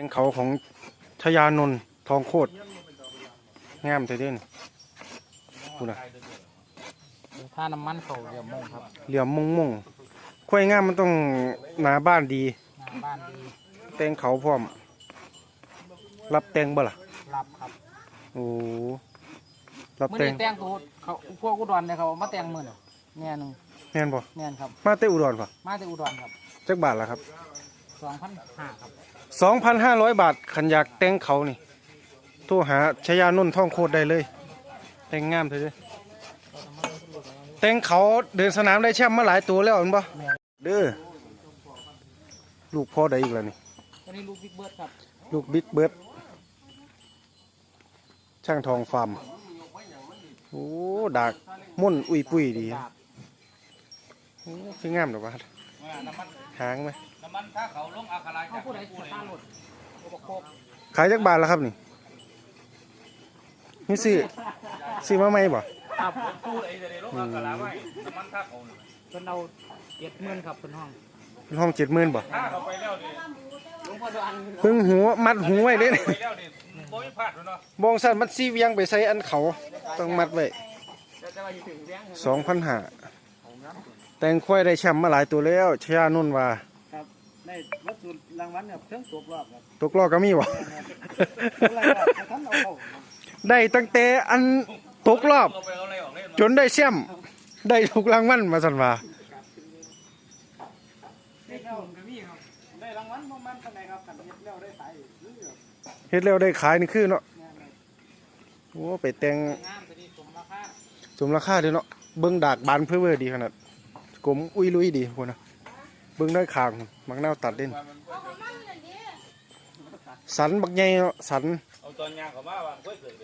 เป็นเขาของชยานนท์ทองโคตรงามแต่เด่นกูนะค่าน้ำมันเขาเดี๋ยวโมงครับเหลี่ยมมุงมุงควายงามมันต้องหนาบ้านดีหน้าบ้านดีแต่งเขาพร้อม รับแต่งบ่ล่ะรับครับโอ้รับมื่อแต่งนี้แต่งตัวเขาพวกอุดรเนี่ยเขามาแต่งมือเนี่ยแม่หนึ่งแม่นบ่แม่นครับ มาแต่อุดรป่ะมาจากอุดรครับจักบาทละครับ สองพันห้าครับสองพันห้าร้อยบาทขันอยากแต่งเขานี่โทรหาชยานนท์ท่องโคตรได้เลย แต่งงามเถอะเด้อแต่งเขาเดินสนามได้แชมป์มาหลายตัวแล้วเห็นบ่เด้อลูกพ่อได้อีกแล้วนี่ตอนนี้ลูกบิ๊กเบิร์ดครับลูกบิ๊กเบิร์ดช่างทองฟาร์มโอ้ดากม่นอุ้ยปุ้ยดีดาบ โอ้คืองามดอกว่า น้ำมันหางไหมน้ำมันถ้าเขาลงอาคาราเขาจากผู้ใดสตาร์ทรถโอ้โหโคกขายจักบาทแล้วครับนี่นี่ซื้อซื้อมาไหมบ่ครับพูดไอ้เดี๋ยวลงอาคาราไว้น้ำมันถ้าเขาเพิ่นเอาเจ็ดหมื่นครับเพิ่นห้องเป็นห้องเจ็ดหมื่นบ่ถ้าเขาไปแล้วดิหลวงพ่อดวนเพิ่งหัวมัดหูไว้เลยไปแล้วดิโบยพลาดเลยเนาะบองสันมัดซีเวียงไปใส่อันเขาต้องมัดไว้จะมาอยู่ถึงเลี้ยงสองพันห้า แต่งควายได้แชมป์มาหลายตัวแล้วชยานุ่นว่าครับได้วัตถุรางวัลครับเครื่องตกรอบครับตกลอกก็มีบ่อะไรครับท่านเอาเข้าได้ตั้งแต่อันตกรอบเอาไปเอาอะไรออกเลยจนได้แชมป์ได้ทุกรางวัลมาสันว่าได้เข้าก็มีครับได้รางวัลประมาณเท่าไหร่ครับกันเฮ็ดแล้วได้ขายหรือแบบเฮ็ดแล้วได้ขายนี่คือเนาะงานไหนโอ้ไปแต่งงานตัวนี้สมราคาสมราคาเด้อเนาะ เบิ้งดากบานเพื่อเวอร์ดีขนาดกลมอุ้ยลุยดีคนนะเบิ้งได้ขางมักนาวตัดเล่นสันบักใหญ่เนาะสันเอาตอนยางเขามาว่าค่อยเกิด